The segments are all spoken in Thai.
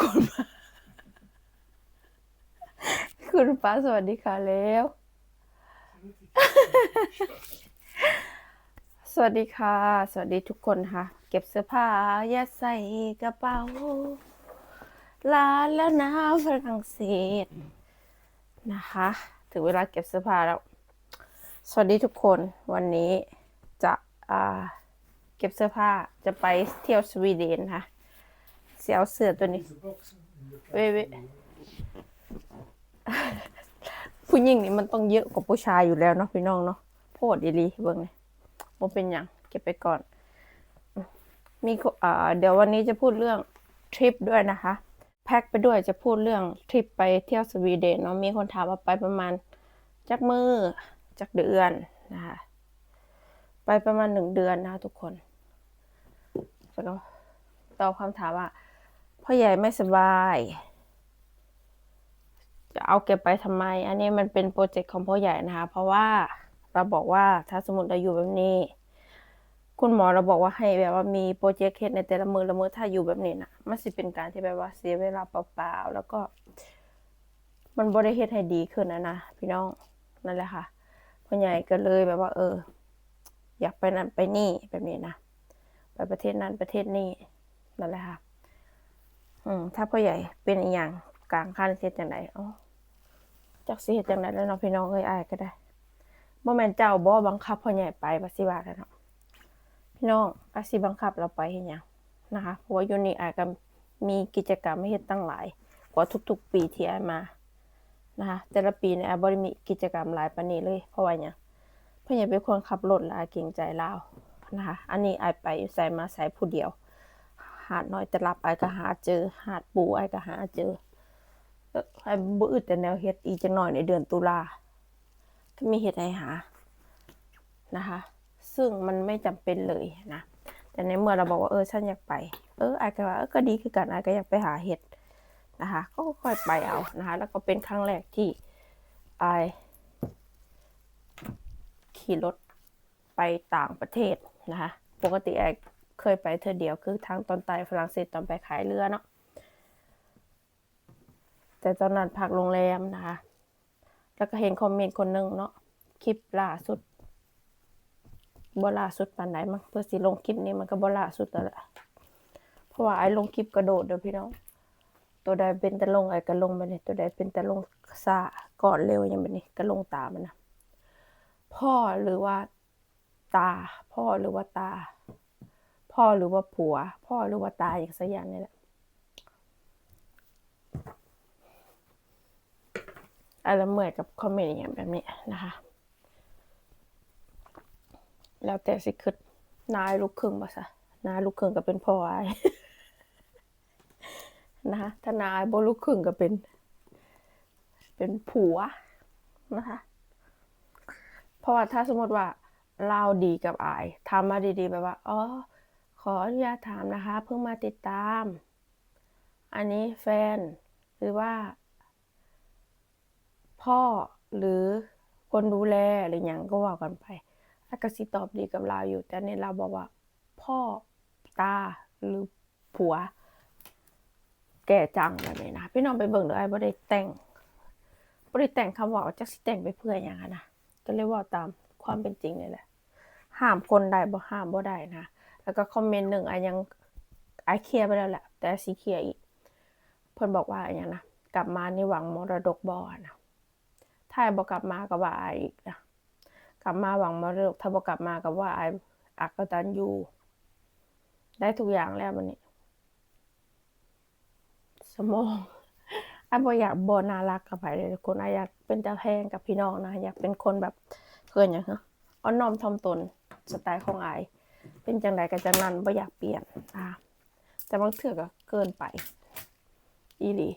คุณป้าคุณป้าสวัสดีค่ะแล้ว สวัสดีค่ะ สวัสดีทุกคนค่ะ เก็บเสื้อผ้ายัดใส่กระเป๋าลาแล้วนะฝรั่งเศสนะคะ ถึงเวลาเก็บเสื้อผ้าแล้ว สวัสดีทุกคนวันนี้จะเก็บเสื้อผ้าจะไปเที่ยวสวีเดนค่ะ เสียเอาเสือตัวนี้เว้ยผู้หญิงนี่มันต้องเยอะกว่าผู้ชายอยู่แล้วเนาะพี่น้องเนาะโพดดีลีเบิ่งนี่บ่เป็นหยังเก็บไปก่อน มีอ่าเดี๋ยววันนี้จะพูดเรื่องทริปด้วยนะคะ แพ็คไปด้วยจะพูดเรื่องทริปไปเที่ยวสวีเดนเนาะมีคนถามว่าไปประมาณจักมือจักเดือนนะคะไปประมาณหนึ่งเดือนนะคะทุกคนแล้วก็ตอบคำถามว่า พ่อใหญ่ไม่สบาย จะเอาเก็บไปทำไม อันนี้มันเป็นโปรเจกต์ของพ่อใหญ่นะคะ เพราะว่าเราบอกว่าถ้าสมมติเราอยู่แบบนี้ คุณหมอเราบอกว่าให้แบบว่ามีโปรเจกต์เฮ็ดในแต่ละมือละมือถ้าอยู่แบบนี้นะมันสิเป็นการที่แบบว่าเสียเวลาเปล่าๆแล้วก็ มันบ่ได้เฮ็ดให้ดีขึ้นนะนะพี่น้องนั่นแหละค่ะพ่อใหญ่ก็เลยแบบว่า เออ อยากไปนั่นไปนี่แบบนี้นะไปประเทศนั้นประเทศนี้นั่นแหละค่ะ อืมถ้าพ่อใหญ่เป็นอีหยังกลางคันเฮ็ดจังไดอ๋อจักสิเฮ็ดจังไดแล้วเนาะพี่น้องเอ้ยอายก็ได้บ่แม่นเจ้าบ่บังคับพ่อใหญ่ไปว่าสิว่าแล้วเนาะพี่น้องอาสิบังคับเราไปเห็นยังนะคะ เพราะว่ายูนิอายก็มีกิจกรรมให้เฮ็ดตั้งหลาย กว่าทุกๆปีที่อายมานะคะแต่ละปีเนี่ยอายบ่ได้มีกิจกรรมหลายปานนี้เลย เพราะว่าหยังเพิ่นอยากเป็นคนขับรถและอายเกรงใจลาวนะคะ อันนี้อายไปใส่มาใส่ผู้เดียว หาดน้อยแต่รับอายก็หาเจอ หาดปูอายก็หาเจอเอออายบ่อแต่แนวเฮ็ดอีกจักหน่อยในเดือนตุลาก็มีเฮ็ดให้หานะคะ ซึ่งมันไม่จำเป็นเลยนะ แต่ในเมื่อเราบอกว่าเออฉันอยากไป เออไอายก็ว่าเออก็ดีคือกันไอายก็อยากไปหาเห็ดนะคะ ก็ค่อยไปเอานะคะ แล้วก็เป็นครั้งแรกที่ไอายขี่รถไปต่างประเทศนะคะ ปกติไอาย เคยไปเธอเดียวคือทางตอนใต้ฝรั่งเศสตอนไปขายเรือเนาะแต่ตอนนั้นพักโรงแรมนะคะ แล้วก็เห็นคอมเมนต์คนหนึงเนาะคลิปล่าสุดบล่าสุดปานใดมั้งเพื่อสิลงคลิปนี้มันก็บล่าสุดแล้วแหละเพราะว่าไอ้ลงคลิปกระโดดเด้อพี่น้อง ตัวใดเป็นแต่ลงไอ้ก็ลงไปเนี่ยตัวใดเป็นแต่ลงซาก่อนเร็วอย่างแบบนี้ก็ลงตามมันนะพ่อหรือว่าตา พ่อหรือว่าตา พ่อหรือว่าผัว พ่อหรือว่าตายอย่างสักอย่างนี่แหละอะไรเหมื่อยกับคอมเมนต์อย่างแบบนี้นะคะ แล้วแต่สิคิดนายลูกครึ่งบ่ซะนายลูกครึ่งก็เป็นพ่ออ้ายนะคะถ้านายบ่ลูกครึ่งก็เป็น เป็นผัวนะคะ เพราะว่าถ้าสมมติว่าเราดีกับอายทำมาดีๆแบบว่าอ๋อ ขออนุญาตถามนะคะ เพิ่งมาติดตาม อันนี้แฟน หรือว่า พ่อหรือคนดูแลหรืออย่างก็ว่ากันไปแล้วก็สิตอบดีกับเราอยู่ แต่เนี่ยเราบอกว่า พ่อตาหรือผัว แก่จังแบบนี้นะพี่น้องไปเบิ่งเด้อไอ้บ่ได้แต่งบ่ได้แต่งคำว่าว่าจักสิแต่งไปเพื่อหยังอะนนะก็เลยเว่าตามความเป็นจริงนี่แหละห้ามคนได้บ่ห้ามบ่ได้นะ แล้วก็คอมเมนต์หนึ่งไอ้ยังไอ้เคลียร์ไปแล้วแหละ แต่สิเคลียร์อีกเพิ่นบอกว่าอย่างนะกลับมาในหวังมรดกบ่นะถ้าไอ้บ่กลับมาก็ว่าไอ้อีกนะกลับมาหวังมรดกถ้าบ่กกลับมาก็ว่าไอ้อักตันยูได้ทุกอย่างแล้วมันนี้ สมองไอ้บ่อยากบ่น่ารักกับไผเลยทุกคนไอ้อยากเป็นตาแพงกับพี่น้องนะ อยากเป็นคนแบบเกินอย่างฮะอ่อนน้อมถ่อมตนสไตล์ของไอ้ เป็นจังใดก็จังนั้นบ่อยากเปลี่ยนอ่าแต่บางเทื่อก็เกินไปอีหลี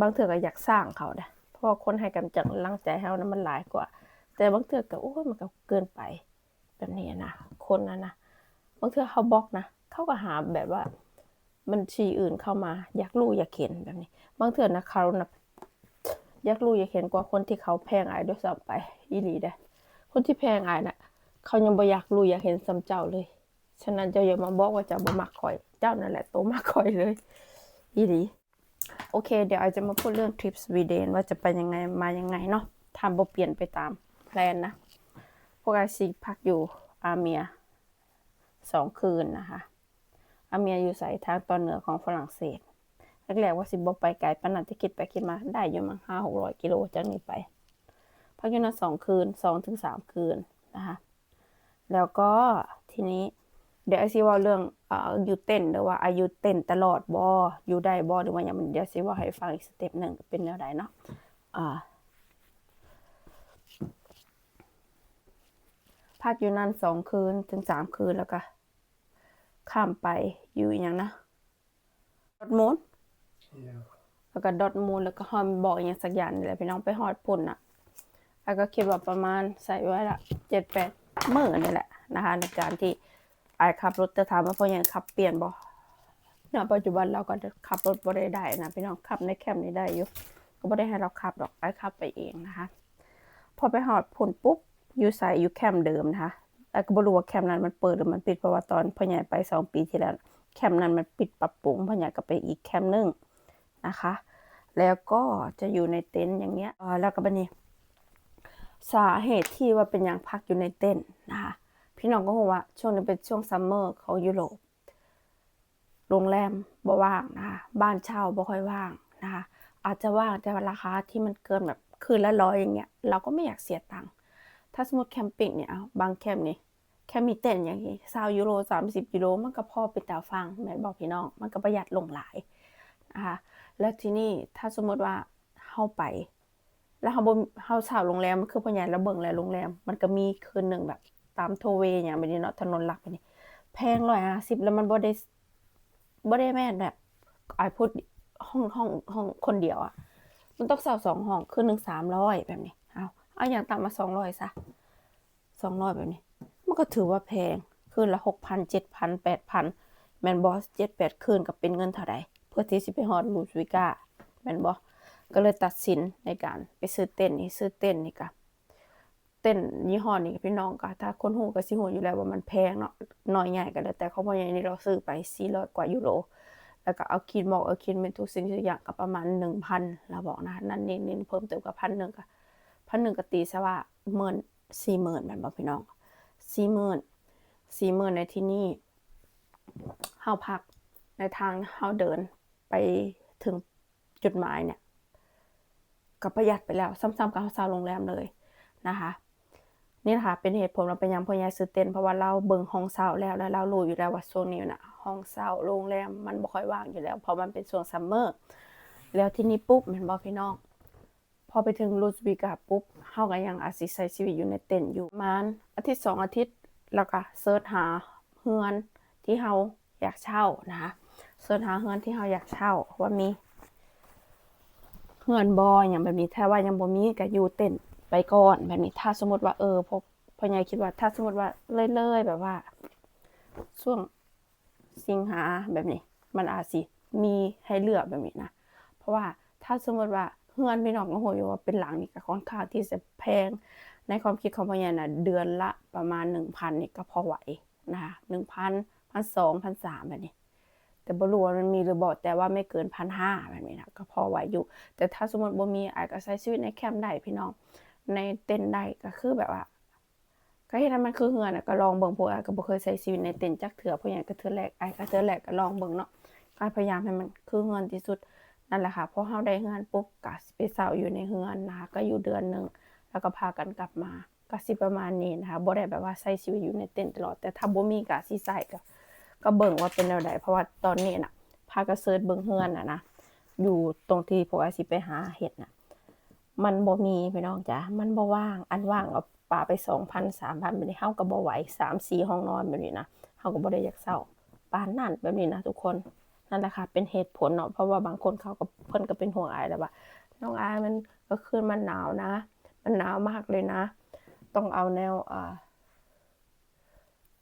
บางเทื่อก็อยากสร้างเขาเด้เพราะคนให้กำจังลังใจเฮานั้นมันหลายกว่า แต่บางเทื่อก็โอ้ยมันก็เกินไป แบบนี้นะคนนั้นนะบางเทื่อเขาบล็อกนะเขาก็หาแบบว่าบัญชีอื่นเข้ามา อยากรู้อยากเห็นแบบนี้ บางเทื่อนะเขานะอยากรู้อยากเห็นกว่าคนที่เขาแพงอายด้วยซ้ำไปอีหลีเด้คนที่แพงอายน่ะ เขายังบ่อยากรู้อยากเห็นซ้ำเจ้าเลย ฉะนั้นเจ้าอย่ามาบอกว่าเจ้าบ่มักข่อย เจ้านั่นแหละโตมักข่อยเลยอีหลีโอเค เดี๋ยวอาจจะมาพูดเรื่องทริปสวีเดนว่าจะไปยังไงมายังไงเนาะทำบ่เปลี่ยนไปตามแพลนนะ พวกไอซีพักอยู่อาเมียสองคืนนะคะ อาเมียอยู่ใส่ทางตอนเหนือของฝรั่งเศสแรกๆว่าสิบ่ไปไกลปนนันที่คิดไปคิดมาได้อยู่มั้งห้าหกร้อยกิโลจากนี้ไป พักอยู่นั้นสองคืนสองถึงสามคืนนะคะ แล้วก็ทีนี้เดี๋ยวไอซีว่าเรื่องเอ่ออยู่เต้นหรือว่าอายุเต้นตลอดบ่อยู่ได้บ่หรือว่าอย่างมันเดี๋ยวซีว่าให้ฟังอีกสเต็ปหนึ่งเป็นแนวใดเนาะอ่าพักอยู่นั่นสองคืนถึงสามคืนแล้วก็ข้ามไปอยู่อหย่างนะดอทมูล Ja. แล้วก็ดอทมูลแล้วก็ฮอมบอกอหย่างสักอย่างนี่แหละพี่น้องไปฮอดพุ่นอะแล้วก็คิดว่าประมาณใส่ไว้ละเจ็ดแปด เมื้อนี่แหละนะคะ ในการที่ไอายขับรถจะถามว่าเพราะหยังขับเปลี่ยนบ่ณปัจจุบันเราก็จะขับรถบ่ได้ได้นะพี่น้องขับในแคมป์นี้ได้อยู่ก็บ่ได้ให้เราขับดอกไอายขับไปเองนะคะ พอไปฮอดพุ่นปุ๊บอยู่ใส่อยู่แคมป์เดิมนะคะไอายก็บ่รู้ว่าแคมป์นั้นมันเปิดหรือมันปิดเพราะว่าตอนพ่อใหญ่ไปสองปีที่แล้วแคมป์นั้นมันปิดปรับปรุงพ่อใหญ่ก็ไปอีกแคมป์หนึงนะคะ แล้วก็จะอยู่ในเต็นท์อย่างเงี้ยแล้วก็บันนี้ สาเหตุที่ว่าเป็นอย่างพักอยู่ในเต็นท์นะคะพี่น้องก็บอกว่าช่วงนี้เป็นช่วงซัมเมอร์ของยุโรปโรงแรมบ่ว่างนะคะบ้านเช่าบ่ค่อยว่างนะคะอาจจะว่างแต่ราคาที่มันเกินแบบคืนละร้อยอย่างเงี้ยเราก็ไม่อยากเสียตังค์ถ้าสมมติแคมปิ้งเนี่ยเอาบางแคมป์นี่แค่มีเต็นท์อย่างนี้ซาวยูโรสามสิบยูโรมันก็พอไปแต่ฟังแม่บอกพี่น้องมันก็ประหยัดลงหลายนะคะแล้วที่นี่ถ้าสมมติว่าเฮาไป แล้วเฮาบ่เฮาเช่าโรงแรมมันคือพ่อใหญ่ระเบิงแหละโรงแรม มันก็มีคืนหนึ่งแบบ ตามโทเวอย่างแบบนี้เนาะถนนหลักแบบนี้แพงร้อยห้าสิบแล้วมันบ่ได้บ่ได้แม่แบบไอพูดห้องห้องห้องคนเดียวอะมันต้องเช่าสองห้องคืนหนึ่งสามร้อยแบบนี้เอาเอาอย่างต่ำมาสองร้อยซะสองร้อยแบบนี้ มันก็ถือว่าแพงคืนละหกพันเจ็ดพันแปดพันแมนบอสเจ็ดแปดคืนกับเป็นเงินเท่าใดเพื่อที่สิไปฮอดลูสวิก้าแมนบอส ก็เลยตัดสินในการไปซื้อเต้นนี่ซื้อเต้นนี่กะเต้นยี่ห้อนี้พี่น้องก็ถ้าคนหูก็สิหูอยู่แล้วว่ามันแพงเนาะน้อยใหญ่ก็แล้วแต่เขาพอใหญ่นี่เราซื้อไป400กว่ายูโรแล้วก็เอาคิดหมอกเอาคิดเป็นทุกสิ่งทุกอย่างก็ประมาณ1,000เราบอกนะนั่นนี่นี่เพิ่มเติมกับพันหนึ่งก็พันหนึ่งก็ตีซะว่าหมื่นสี่หมื่นแม่นบ่พี่น้องสี่หมื่นสี่หมื่นในที่นี่เฮาพักในทางเฮาเดินไปถึงจุดหมายเนี่ย ก็ประหยัดไปแล้ว ซ้ำๆกับเฮาเช่าโรงแรมเลยนะคะนี่นะคะเป็นเหตุผลเราเป็นยังพ่อใหญ่ซื้อเต็นเพราะว่าเราเบิ่งห้องเช่าแล้วแล้วเรารู้อยู่แล้วว่าช่วงนี้นะห้องเช่าโรงแรมมันบ่ค่อยว่างอยู่แล้วเพราะมันเป็นช่วงซัมเมอร์แล้วที่นี่ปุ๊บแม่นบ่พี่น้องพอไปถึงลูสวิกาปุ๊บเฮาก็ยังอาศัยใช้ชีวิตอยู่ในเต็นท์อยู่มาณอาทิตย์สองอาทิตย์แล้วก็เสิร์ชหาเฮือนที่เฮาอยากเช่านะคะเสิร์ชหาเฮือนที่เฮาอยากเช่าว่ามี เฮือนบออย่างแบบนี้ถ้าว่ายังบ่มีก็อยู่เต้นไปก่อนแบบนี้ถ้าสมมติว่าเออพอพ่อใหญ่คิดว่า ถ้าสมมติว่าเลื่อยๆแบบว่าช่วงสิงหาแบบนี้ มันอาจสิมีให้เลือกแบบนี้นะ เพราะว่าถ้าสมมติว่าเฮือนพี่น้องก็โหอยู่ว่าเป็นหลังนี่ก็ค่อนข้างที่จะแพง ในความคิดของพ่อใหญ่น่ะเดือนละประมาณ 1,000นี่ก็พอไหวนะคะ1,000 1,200 1,300แบบนี้ แต่บ่รู้ว่ามันมีหรือบ่แต่ว่าไม่เกินพันห้าแบบนี้นะก็พอไหวอยู่ แต่ถ้าสมมติบ่มีอาจก็ใช้ชีวิตในแคมป์ได้พี่น้อง ในเต็นท์ได้ก็คือแบบว่าก็เฮ็ดให้มันคือเฮือนน่ะก็ลองเบิ่งพวกอาก็บ่เคยใช้ชีวิตในเต็นท์จักเทื่อเพราะหยังก็เทื่อแรกอาก็เทื่อแรกก็ลองเบิ่งเนาะก็พยายามให้มันคือเฮือนที่สุดนั่นแหละค่ะพอเฮาได้เฮือนปุ๊บก็สิไปเช่าอยู่ในเฮือนนะคะก็อยู่เดือนหนึงแล้วก็พากันกลับมาก็สิประมาณนี้นะคะบ่ได้แบบว่าใช้ชีวิตอยู่ในเต็นท์ตลอดแต่ถ้าบ่มีก็สิใช้ก็ ก็เบิ่งว่าเป็นแนวใดเพราะว่าตอนนี้น่ะพาก็เสิร์ชเบิ่งเฮือนน่ะนะอยู่ตรงที่พวกไอสิไปหาเห็ดน่ะมันบ่มีพี่น้องจ้ะมันบ่ว่างอันว่างเอาปลาไป2,000 3,000แบบนี้เฮาก็บ่ไหว3 4ห้องนอนแบบนี้นะเฮาก็บ่ได้อยากเช่าปานนั้นแบบนี้นะทุกคนนั่นแหละค่ะเป็นเหตุผลเนาะเพราะว่าบางคนเขาก็เพิ่นก็เป็นห่วงอายแล้วว่าน้องอายมันก็คืนมันหนาวนะ มันหนาวมากเลยนะ ต้องเอาแนวอ่า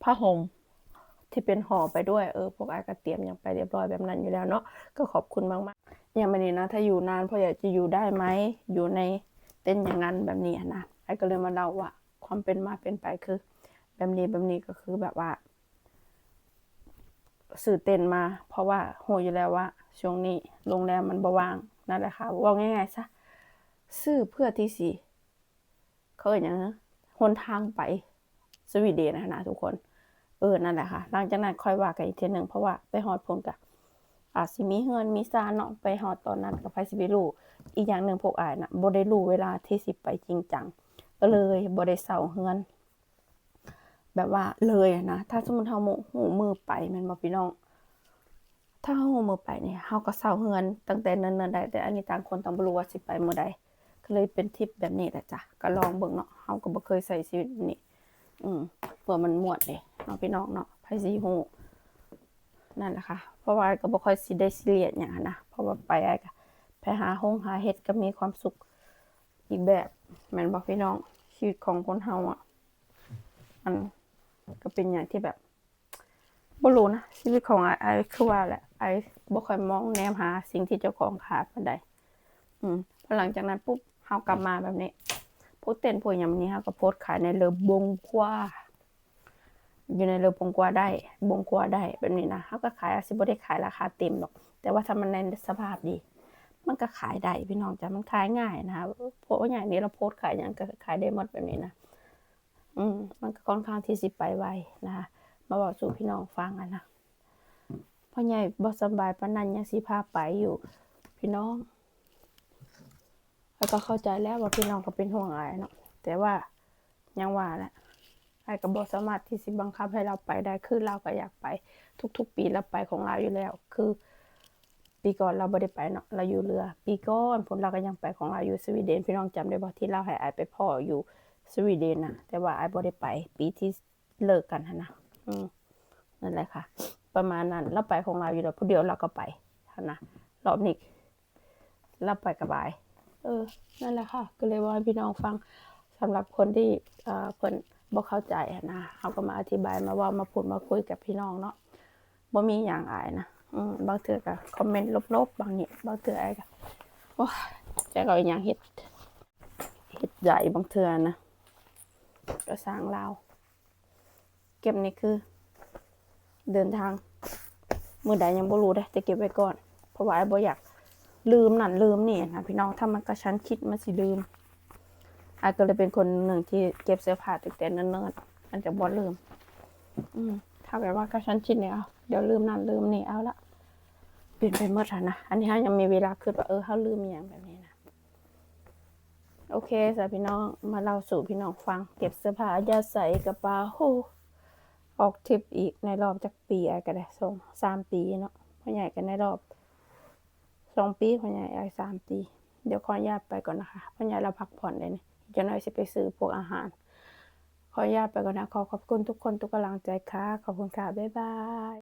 ผ้าห่ม ที่เป็นห่อไปด้วยเออพวกอาก็เตรียมอย่างไปเรียบร้อยแบบนั้นอยู่แล้วเนาะก็ขอบคุณมากๆอย่างแบบนี้นะถ้าอยู่นานพ่ออยากจะอยู่ได้ไหมอยู่ในเต้นท์อย่างนั้นแบบนี้นะไอ้ก็เลยมาเล่าว่าความเป็นมาเป็นไปคือ แบบนี้แบบนี้ก็คือแบบว่า สื่อเต้นท์มา เพราะว่าโหอยู่แล้วว่าช่วงนี้โรงแรมมันบ่ว่างนั่นแหละค่ะว่าง่ายๆซะซื้อเพื่อที่สิเขาเอ่ยอย่างนะหนทางไปสวีเดนนะนะทุกคน เออนั่นแหละค่ะหลังจากนั้นค่อยว่ากันอีกทีหนึ่งเพราะว่าไปฮอดพุ่นกะอาจสิมีเฮือนมีซานเนาะไปฮอดตอนนั้นกับไผสิไปรู้อีกอย่างหนึ่งพวกอายนะบ่ได้รู้เวลาที่สิไปจริงจังก็เลยบ่ได้เซาเฮือน แบบว่าเลยนะถ้าสมมุติเฮาหมู่มือไปม่นบ่พี่น้อง ถ้าเฮาหูมือไปเนี่ยเฮาก็เซาเฮือนตั้งแต่เนิ่นๆได้แต่อันนี้ต่างคนต่างบ่รู้ว่าสิไปมื้อใดก็เลยเป็นทริปแบบนี้แหละจ้ะก็ลองเบิ่งเนาะเฮาก็บ่เคยใช้ชีวิตนี้ อืมเพื่อมันหมวนเด้เนาะพี่น้องเนาะไผสิฮู้นั่นแหละค่ะ เพราะว่าก็บ่ค่อยสิได้ซีเรียสหยังหั้นนะเพราะว่าไปไอ้ก็ไปหาห้องหาเฮ็ดก็มีความสุขอีกแบบแม่นบ่พี่น้องชีวิตของคนเฮาอะมันก็เป็นอย่างที่แบบบ่รู้นะชีวิตของไอ้ไอ้คือว่าแหละไอ้บ่ค่อยมองแนมหาสิ่งที่เจ้าของขาดปานใดอืมพอหลังจากนั้นปุ๊บเฮากลับมาแบบนี้ โพสเต้นโพสต์หยังนี้เฮาก็โพสขายในเรือบงกว่า อยู่ในเรือบงกว่าได้ บงกว่าได้แบบนี้นะเฮาก็ขายอาจสิบได้ขายราคาเต็มหรอก แต่ว่าถ้ามันในสภาพดี มันก็ขายได้พี่น้องจ้ะมันขายง่ายนะคะโพสต์อย่างนี้เราโพสขายหยังก็ขายได้หมดแบบนี้นะอืมมันก็ค่อนข้างที่สิไปไวนะคะมาบอกสู่พี่น้องฟังกันนะพ่อใหญ่บ่สบายปานนั้นยังสิพาไปอยู่ พี่น้อง แล้วก็เข้าใจแล้วว่าพี่น้องก็เป็นห่วงอายเนาะแต่ว่ายังว่าแหละไอายก็บ่สามารถที่สิบังคับให้เราไปได้คือเราก็อยากไป ทุก ๆ ปีเราไปของเราอยู่แล้ว คือ ปีก่อนเราบ่ได้ไปเนาะเราอยู่เรือ ปีก่อนผลเราก็ยังไปของเราอยู่สวีเดน พี่น้องจำได้บ่ที่เราให้อายไปพ่ออยู่สวีเดนนะแต่ว่าไอ้บ่ได้ไป ปีที่เลิกกันนะอืมนั่นแหละค่ะ ประมาณนั้นเราไปของเราอยู่แล้วผู้เดียวเราก็ไปนนะรอบนี้เราไปกับบาย เออ นั่นแหละค่ะ ก็เลยว่าให้พี่น้องฟังสำหรับคนที่เอ่อเพิ่นบ่เข้าใจนะเขาก็มาอธิบายมาว่ามาพูดมาคุยกับพี่น้องเนาะบ่มีหยังอายนะอืมบางเทื่อก็คอมเมนต์ลบๆบางนี่บางเทื่อไอ้ก็โอ้ยใจก็อีหยังเฮ็ดเฮ็ดใหญ่บางเทื่อนะก็สร้างลาวเก็บนี่คือ เดินทางมือใดยังบ่รู้เด้แต่เก็บไว้ก่อน เพราะว่าไอ้บ่อยาก ลืมนั่นลืมนี่นะพี่น้องถ้ามันกระชั้นคิดมันสิลืมอ้ก็เลยเป็นคนหนึ่งที่เก็บเสื้อผ้าตั้งแต่เนิ่นๆมันจะบ่ลืม อืมถ้าแบบว่ากระชั้นชิดเนี่ยเอาเดี๋ยวลืมนั่นลืมนี่เอาละเปลี่ยนไปหมดแล้วนะอันนี้เฮายังมีเวลาคิดว่าเออเฮาลืมอย่างแบบนี้นะโอเคสำหรับพี่น้องมาเล่าสู่พี่น้องฟัง เก็บเสื้อผ้ายาใส่กระเป๋าโหออกทริปอีกในรอบจักปีอะไรก็ได้สองสามปีเนาะพ่อใหญ่กันในรอบ สองปีพ่อใหญ่ไอ้สามปี เดี๋ยวขออนุญาตไปก่อนนะคะพ่อใหญ่เราพักผ่อนเลยนี่จะน้อยจะไปซื้อพวกอาหาร ขออนุญาตไปก่อนนะขอขอบคุณทุกคนทุกกำลังใจค่ะ ขอบคุณค่ะ บ๊ายบาย